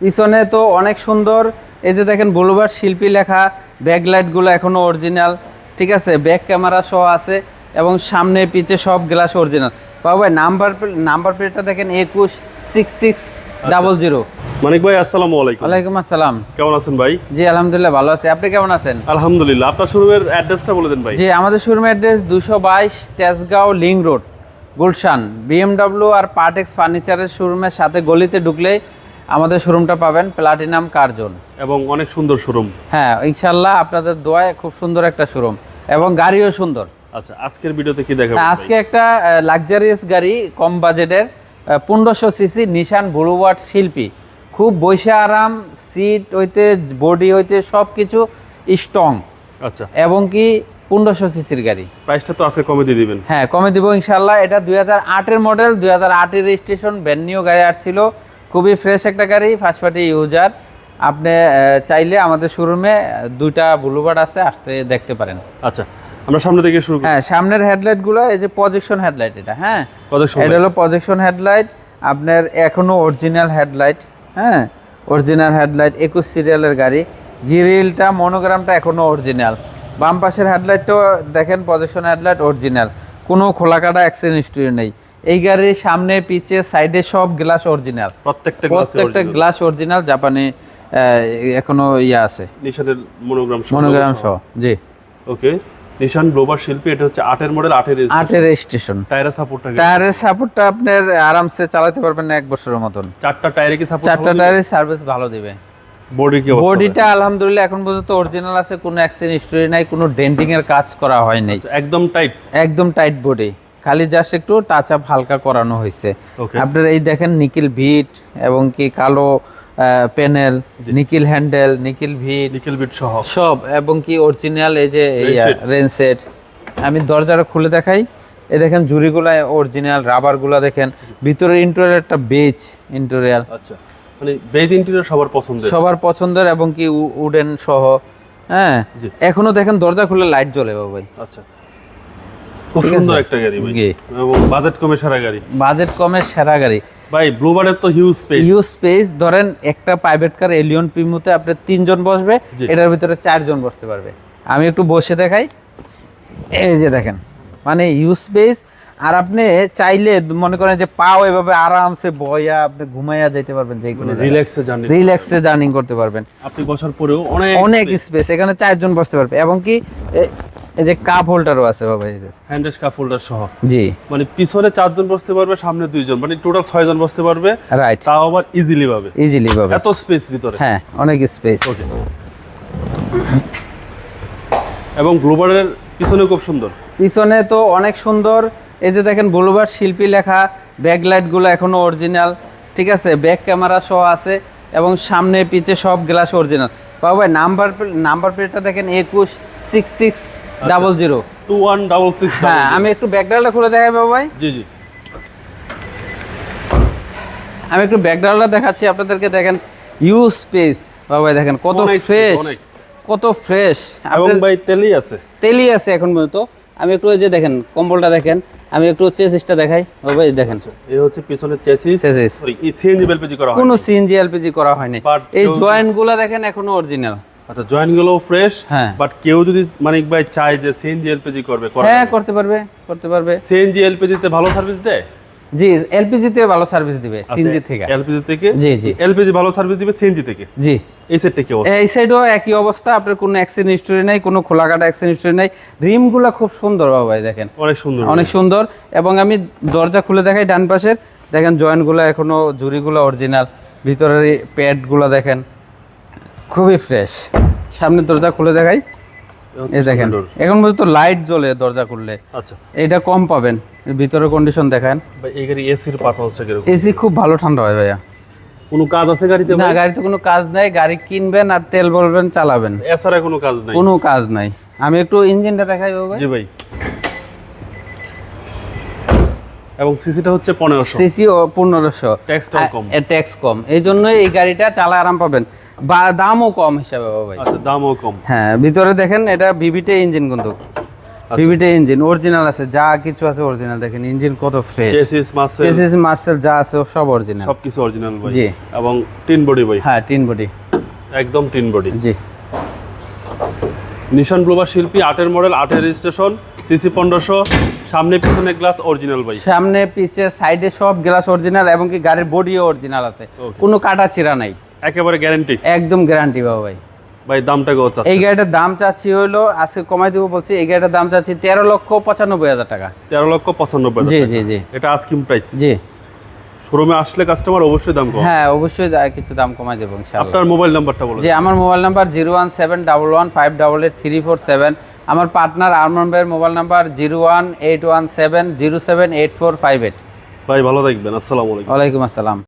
পিছনে তো অনেক সুন্দর। এই যে দেখেন বুলবার শিল্পী লেখা ব্যাকলাইটগুলো এখনও অরিজিনাল ঠিক আছে? ব্যাক ক্যামেরা সহ আছে এবং সামনে পিছে সব গ্লাস অরিজিনাল বাবু ভাই নাম্বার নাম্বার প্লেটটা দেখেন একুশ six six double zero. Manik ভাই আসসালামু আলাইকুম। ওয়ালাইকুম আসসালাম। কেমন আছেন ভাই? জি আলহামদুলিল্লাহ ভালো আছি। আপনি কেমন আছেন? আলহামদুলিল্লাহ। আপনার শোরুমের অ্যাড্রেসটা বলে দেন ভাই। জি আমাদের শোরুম অ্যাড্রেস দুশো বাইশ Tejgaon link road Gulshan. BMW আর পার্টেক্স ফার্নিচারের শোরুমের সাথে গলিতে ঢুকলেই আমাদের শোরুমটা পাবেন প্লাটিনাম কার্জন। এবং অনেক সুন্দর শোরুম। হ্যাঁ ইনশাল্লাহ আপনাদের দোয়ায় খুব সুন্দর একটা শোরুম এবং গাড়িও সুন্দর। আচ্ছা আজকের ভিডিওতে কি দেখাবো হ্যাঁ, আজকে একটা লাক্সারিয়াস গাড়ি কম বাজেটের পনেরোশো সিসি নিশান ব্লুওয়ার্ড শিল্পী। খুব বৈশা আরাম সিট হইতে বডি হইতে সব কিছু স্ট্রং আচ্ছা। এবং কি পনেরোশো সিসির গাড়ি। প্রাইসটা তো আজকে কমে দিয়ে দিবেন। হ্যাঁ কমে দিব ইনশাল্লাহ এটা দুই হাজার আটের মডেল দুই হাজার আটের রেজিস্ট্রেশন ব্যান্ড নিউ গাড়ি আসছিল। খুবই ফ্রেশ একটা গাড়ি ফার্স্ট পার্টি ইউজার আপনি চাইলে আমাদের শোরুমে দুইটা ব্লুবার্ড আছে আসতে দেখতে পারেন। আচ্ছা আমরা সামনে থেকে শুরু হ্যাঁ সামনের হেডলাইটগুলো এই যে প্রজেকশন হেডলাইট এটা হ্যাঁ? এটা হলো প্রজেকশন হেডলাইট আপনার এখনও অরিজিনাল হেডলাইট হ্যাঁ? অরিজিনাল হেডলাইট একুশ সিরিয়ালের গাড়ি। গিরিলটা মনোগ্রামটা এখনও অরিজিনাল বাম পাশের হেডলাইটটাও দেখেন প্রজেকশন হেডলাইট অরিজিনাল কোনো খোলা কাটা অ্যাক্সিডেন্ট হিস্ট্রি নেই। এই গাড়ির সামনে পিছে সাইডে সব গ্লাস অরিজিনাল প্রত্যেকটা প্রত্যেকটা গ্লাস অরিজিনাল জাপানে এখনও ইয়ে আছে। নিশানের মনোগ্রাম মনোগ্রাম সহ জি। ওকে নিশান গ্লোবাল শিল্পী এটা হচ্ছে আটের মডেল আটের আটের স্টেশন টায়ারের সাপোর্টটা টায়ারের সাপোর্টটা আপনার আরামসে চালাতে পারবেন এক বছরের মতন। চারটা টায়ারে কি সাপোর্ট চারটা টায়ারের সার্ভিস ভালো দিবে। বডি কি অবস্থা? বডিটা আলহামদুলিল্লাহ এখন পর্যন্ত অরিজিনাল আছে কোনো অ্যাক্সিডেন্ট হিস্টরি নাই কোনো ডেন্টিং এর কাজ করা হয় নাই। আচ্ছা, একদম টাইট একদম টাইট বডি খালি জাস্ট একটু টাচ আপ হালকা করানো হয়েছে। আপনার এই দেখেন নিকিল ভিট এবং কি কালো প্যানেল নিকিল হ্যান্ডেল নিকিল ভিট নিকেল বিট সহ। সব এবং কি অরিজিনাল এই যে. রেন সেট আমি দরজাটা খুলে দেখাই। এই দেখেন জুড়িগুলা অরিজিনাল রাবারগুলা দেখেন। ভিতরে ইন্টেরিয়রটা বেজ ইন্টেরিয়র আচ্ছা মানে বেদ ইন্টেরিয়র সবার পছন্দের। সবার পছন্দের এবং কি উডেন সহ। হ্যাঁ। এখনও দেখেন দরজা খুলে লাইট জ্বলে ভাই। আচ্ছা। খুব সুন্দর একটা গাড়ি ভাই। এবং বাজেট কমে সারা গাড়ি। বাজেট কমের সেরা গাড়ি। ভাই ব্লুবার্ডের তো হিউজ স্পেস ইউ স্পেস ধরেন একটা প্রাইভেট কার এলিয়ন প্রিমোতে আপনি তিনজন বসবে এটার ভিতরে চারজন বসতে পারবে। আমি একটু বসে দেখাই। এই যে দেখেন মানে ইউ স্পেস আর আপনি চাইলে মনে করেন যে পাও এভাবে আরামসে বয়া আপনি ঘুমাইয়া যেতে পারবেন যে কোনো রিল্যাক্সে জার্নি রিল্যাক্সে জার্নিং করতে পারবেন। আপনি বসার পরেও অনেক অনেক স্পেস এখানে চারজন বসতে পারবে। এবং কি এই যে কাপ হোল্ডারও আছে বাবা এই যে। হ্যান্ডেল কাপ হোল্ডার সহ। জি। মানে পিছনে চারজন বসতে পারবে সামনে দুইজন। মানে টোটাল ছয়জন বসতে পারবে। রাইট তাও আবার ইজিলি পাবে। ইজিলি পাবে। এত স্পেস ভিতরে। হ্যাঁ অনেক স্পেস ওকে এবং গ্লোবালের পিছনে খুব সুন্দর। পিছনে তো অনেক সুন্দর। এই যে দেখেন বুলবার শিল্পী লেখা ব্যাকলাইটগুলো এখনও অরিজিনাল ঠিক আছে? ব্যাক ক্যামেরা সহ আছে এবং সামনে পিছে সব গ্লাস অরিজিনাল বাবু ভাই নাম্বার নাম্বার প্লেটটা দেখেন একুশ six six double zero two one double six হ্যাঁ আমি একটু ব্যাকগ্রাউন্ডটা খুলে দেখাই বাবু ভাই। জি জি। আমি একটু দেখাচ্ছি আপনাদেরকে দেখেন ইউ স্পেস বাবু ভাই দেখেন কত ফ্রেশ কত ফ্রেশ এবং ভাই তেলই আছে। তেলই আছে এখন পর্যন্ত। আমি একটু ওই যে দেখেন কম্বলটা দেখেন আমি একটু চেসিসটা দেখাই। বাবু এই দেখেন। এই হচ্ছে পিছনে chassis. Chassis. Sorry CNG LPG করা হয় কোনো সিএনজি এলপিজি করা হয়নি। এই কেউ- জয়েন্টগুলা দেখেন এখনও অরিজিনাল আচ্ছা জয়েন্টগুলো ফ্রেশ হ্যাঁ। বাট কেউ যদি মানিক ভাই চায় যে সিএনজি এলপিজি করবে হ্যাঁ করতে পারবে করতে পারবে। সিএনজি এলপিজি তে ভালো সার্ভিস দেয়? জি এলপিজি তে ভালো সার্ভিস দিবে সিএনজি থেকে। এলপিজি থেকে? জি, জি। এলপিজি ভালো সার্ভিস দিবে সিএনজি থেকে? জি। এই সেটটা কি অবস্থা? এই সাইডও একই অবস্থা আপনার কোনো অ্যাক্সিডেন্ট হিস্টরি নেই কোনো খোলাকাটা অ্যাক্সিডেন্ট হিস্টরি নেই। রিমগুলো খুব সুন্দর এই দেখেন। অনেক সুন্দর। অনেক সুন্দর এবং আমি দরজা খুলে দেখাই ডান পাশের। দেখেন জয়েন্টগুলো এখনও জুড়িগুলো অরিজিনাল ভিতরের প্যাডগুলো দেখেন। খুবই ফ্রেশ সামনের দরজা খুলে দেখাই। এই দেখেন। এখন পর্যন্ত লাইট জ্বলে দরজা খুললে। আচ্ছা। এটা কম পাবেন ভিতরের কন্ডিশন দেখেন। ভাই এই গাড়ি এসির পারফরমেন্সটা কীরকম? এসি খুব ভালো ঠান্ডা হয় ভাইয়া। কোনো কাজ আছে গাড়িতে না গাড়িতে কোনো কাজ নাই গাড়ি কিনবেন আর তেল বলবেন চালাবেন। এছাড়া কোনো কাজ নাই? কোনো কাজ নাই। আমি একটু ইঞ্জিনটা দেখাই বাবা জি ভাই। এবং সিসিটা হচ্ছে পনেরোশো। সিসি ও পনেরোশো। ট্যাক্সটাও কম। ট্যাক্স কম। এই জন্যই এই গাড়িটা চালা আরাম পাবেন। দামও কম হিসাবে ভাই। আচ্ছা দামও কম। হ্যাঁ ভিতরে দেখেন এটা বিবিটে ইঞ্জিন কিন্তু। ভিভিটি ইঞ্জিন অরিজিনাল আছে যা কিছু আছে অরিজিনাল দেখেন ইঞ্জিন কত ফ্রেশ চেসিস মাসেল চেসিস মার্সেল যা আছে সব অরিজিনাল সবকিছু অরিজিনাল ভাই। জি। এবং টিন বডি ভাই। হ্যাঁ টিন বডি একদম টিন বডি জি। নিশান গ্লোবার শিল্পী আটের মডেল আটের রেজিস্ট্রেশন সিসি পনেরোশো সামনে পিছনে গ্লাস অরিজিনাল ভাই। সামনে পিছে সাইডে সব গ্লাস অরিজিনাল এবং কি গাড়ির বডিও অরিজিনাল আছে। কোনো কাটা ছিঁড়া নাই। একেবারে গ্যারান্টি একদম গ্যারান্টি বাবা ভাই। ভাই দামটা কত এই গাড়িটার দাম চাচ্ছি হলো আজকে কমাই দেবো বলছি এই গাড়িটার দাম চাচ্ছি তেরো লক্ষ পঁচানব্বই হাজার টাকা। তেরো লক্ষ পঁচানব্বই জি জি জি। এটা আস্কিম প্রাইস জি। শোরুমে আসলে কাস্টমার অবশ্যই দাম কম হ্যাঁ অবশ্যই কিছু দাম কমাই দেবো ইনশাআল্লাহ। আপনার মোবাইল নাম্বারটা বলুন যে আমার mobile number zero one seven double one five double eight three four seven আমার পার্টনার আরমান ভাইয়ের mobile number zero one eight one seven zero seven eight four five eight ভাই ভালো থাকবেন আসসালামু আলাইকুম। ওয়ালাইকুম আসসালাম।